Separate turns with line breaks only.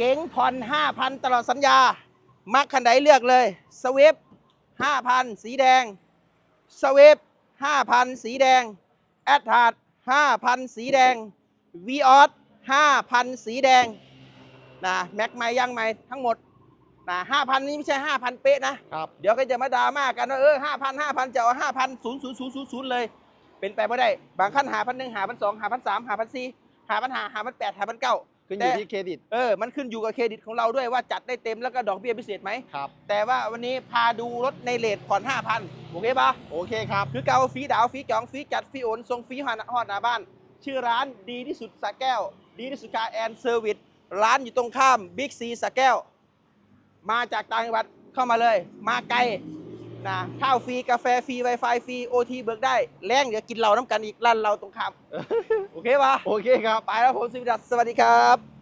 เก๋งผ่อน5,000 ตลอดสัญญา มักคันใดเลือกเลยสวิฟ5,000 สีแดงสวิฟ5,000 สีแดงแอดทาร์ด5,000 สีแดงวีออส5,000 สีแดงนะแม็กไม่ยังไม่ทั้งหมดนะ5,000 นี่ไม่ใช่ 5,000 เป๊ะนะ
ครับ
เดี๋ยวก็จะมาดราม่ากันว่าเออห้าพันห้าพันจะเอาห้าพันศูนย์ศูนย์ศูนย์ศูนย์ศูนย์เลย เป็นไปไม่ได้ บางขั้นหาพันหนึ่งหาพันสองหาพันสามหาพันสี่หาพันหาหาพันแปดหาพันเก้า
ขึ้นอยู่ที่เครดิต
เออ มันขึ้นอยู่กับเครดิตของเราด้วยว่าจัดได้เต็มแล้วก็ดอกเบี้ยพิเศษไหม
ครับ
แต่ว่าวันนี้พาดูรถในเลทผ่อนห้าพันโอเคปะ
โอเคครับ
คือเกาฟรีดาวฟรีจองฟรีจัดฟรีโอนส่งฟรีฮอดฮอดหน้าบ้าน ชื่อร้านดีที่สุดสระแก้ว ดีที่สุดการแอนเซอร์วิส ร้านอยู่ตรงข้ามบิ๊กซีสระแก้ว มาจากต่างจังหวัดเข้ามาเลย มาไกล นะข้าวฟรีกาแฟฟรีไวไฟฟรีโอทีเบิกได้ แรงเดี๋ยวกินเราน้ำกันอีกร้านเราตรงข้าม โอเคปะ
โอเคครับ
ไปแล้วผมสิวิดัสสวัสดีครับ